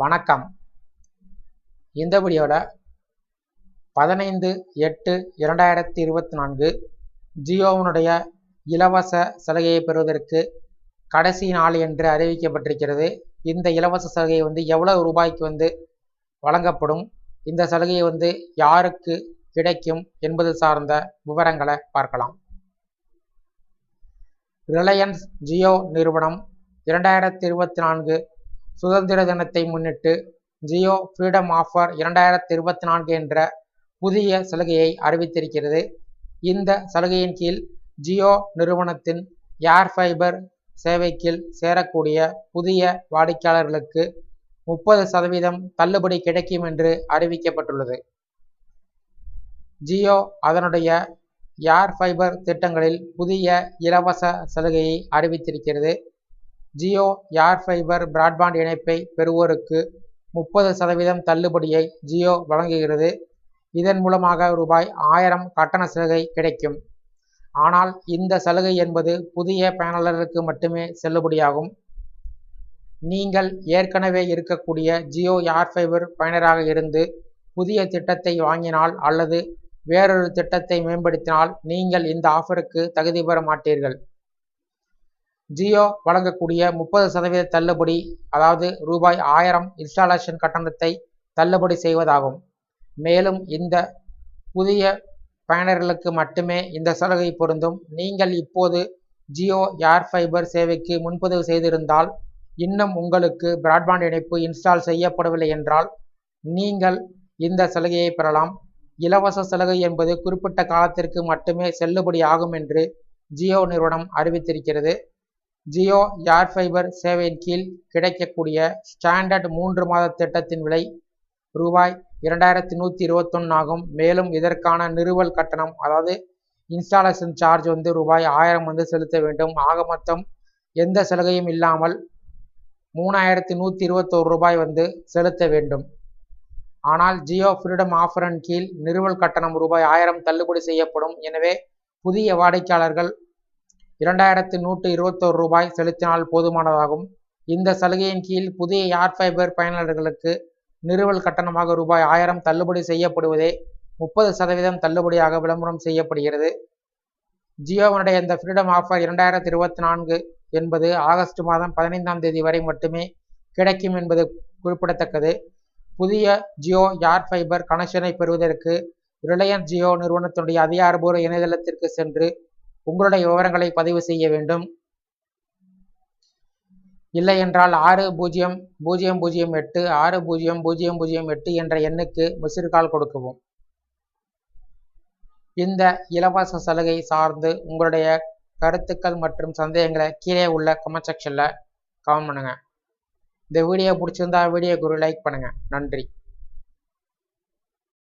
வணக்கம். இந்த வீடியோவில் பதினைந்து எட்டு இரண்டாயிரத்தி இருபத்தி நான்கு ஜியோவினுடைய இலவச சலுகையை பெறுவதற்கு கடைசி நாள் என்று அறிவிக்கப்பட்டிருக்கிறது. இந்த இலவச சலுகை வந்து எவ்வளவு ரூபாய்க்கு வந்து வழங்கப்படும்? இந்த சலுகை வந்து யாருக்கு கிடைக்கும் என்பது சார்ந்த விவரங்களை பார்க்கலாம். ரிலையன்ஸ் ஜியோ நிறுவனம் இரண்டாயிரத்தி இருபத்தி நான்கு சுதந்திர தினத்தை முன்னிட்டு ஜியோ ஃப்ரீடம் ஆஃபர் இரண்டாயிரத்தி இருபத்தி நான்கு என்ற புதிய சலுகையை அறிவித்திருக்கிறது. இந்த சலுகையின் கீழ் ஜியோ நிறுவனத்தின் ஏர் ஃபைபர் சேவைக்கில் சேரக்கூடிய புதிய வாடிக்கையாளர்களுக்கு முப்பது சதவீதம் தள்ளுபடி கிடைக்கும் என்று அறிவிக்கப்பட்டுள்ளது. ஜியோ அதனுடைய ஏர் ஃபைபர் திட்டங்களில் புதிய இலவச சலுகையை அறிவித்திருக்கிறது. ஜியோ ஏர் ஃபைபர் பிராட்பாண்ட் இணைப்பை பெறுவோருக்கு முப்பது சதவீதம் தள்ளுபடியை ஜியோ வழங்குகிறது. இதன் மூலமாக ரூபாய் ஆயிரம் கட்டண சலுகை கிடைக்கும். ஆனால் இந்த சலுகை என்பது புதிய பயனாளர்களுக்கு மட்டுமே செல்லுபடியாகும். நீங்கள் ஏற்கனவே இருக்கக்கூடிய ஜியோ ஏர்ஃபைபர் பயனராக இருந்து புதிய திட்டத்தை வாங்கினால் அல்லது வேறொரு திட்டத்தை மேம்படுத்தினால் நீங்கள் இந்த ஆஃபருக்கு தகுதி பெற மாட்டீர்கள். ஜியோ வழங்கக்கூடிய முப்பது சதவீத தள்ளுபடி அதாவது ரூபாய் ஆயிரம் இன்ஸ்டாலேஷன் கட்டணத்தை தள்ளுபடி செய்வதாகும். மேலும் இந்த புதிய பயனர்களுக்கு மட்டுமே இந்த சலுகை பொருந்தும். நீங்கள் இப்போது ஜியோ ஏர் ஃபைபர் சேவைக்கு முன்பதிவு செய்திருந்தால் இன்னும் உங்களுக்கு பிராட்பாண்ட் இணைப்பு இன்ஸ்டால் செய்யப்படவில்லை என்றால் நீங்கள் இந்த சலுகையை பெறலாம். இலவச சலுகை என்பது குறிப்பிட்ட காலத்திற்கு மட்டுமே செல்லுபடி ஆகும் என்று ஜியோ நிறுவனம் அறிவித்திருக்கிறது. ஜியோ ஏர் ஃபைபர் சேவையின் கீழ் கிடைக்கக்கூடிய ஸ்டாண்டர்ட் மூன்று மாத திட்டத்தின் விலை ரூபாய் இரண்டாயிரத்தி நூற்றி இருபத்தொன்று ஆகும். மேலும் இதற்கான நிறுவல் கட்டணம் அதாவது இன்ஸ்டாலேஷன் சார்ஜ் வந்து ரூபாய் ஆயிரம் வந்து செலுத்த வேண்டும். ஆக மொத்தம் எந்த சலுகையும் இல்லாமல் மூணாயிரத்தி நூற்றி இருபத்தோரு ரூபாய் வந்து செலுத்த வேண்டும். ஆனால் ஜியோ ஃப்ரீடம் ஆஃபரின் கீழ் நிறுவல் கட்டணம் ரூபாய் ஆயிரம் தள்ளுபடி செய்யப்படும். எனவே புதிய வாடிக்கையாளர்கள் இரண்டாயிரத்து நூற்று இருபத்தோரு ரூபாய் செலுத்தினால் போதுமானதாகும். இந்த சலுகையின் கீழ் புதிய ஏர் ஃபைபர் பயனாளர்களுக்கு நிறுவல் கட்டணமாக ரூபாய் ஆயிரம் தள்ளுபடி செய்யப்படுவதே முப்பது சதவீதம் தள்ளுபடியாக விளம்பரம் செய்யப்படுகிறது. ஜியோவனுடைய இந்த ஃப்ரீடம் ஆஃபர் இரண்டாயிரத்தி இருபத்தி நான்கு என்பது ஆகஸ்ட் மாதம் பதினைந்தாம் தேதி வரை மட்டுமே கிடைக்கும் என்பது குறிப்பிடத்தக்கது. புதிய ஜியோ யார் ஃபைபர் கனெக்ஷனை பெறுவதற்கு ரிலையன்ஸ் ஜியோ நிறுவனத்தினுடைய அதிகாரபூர்வ இணையதளத்திற்கு சென்று உங்களுடைய விவரங்களை பதிவு செய்ய வேண்டும். இல்லை என்றால் ஆறு பூஜ்ஜியம் பூஜ்ஜியம் பூஜ்ஜியம் எட்டு ஆறு பூஜ்ஜியம் பூஜ்ஜியம் பூஜ்ஜியம் எட்டு என்ற எண்ணுக்கு மிஸ்டு கால் கொடுக்கவும். இந்த இலவச சலுகை சார்ந்து உங்களுடைய கருத்துக்கள் மற்றும் சந்தேகங்களை கீழே உள்ள கமெண்ட் செக்ஷனில் கமெண்ட் பண்ணுங்கள் இந்த வீடியோ பிடிச்சிருந்தா வீடியோக்கு ஒரு லைக் பண்ணுங்கள் நன்றி.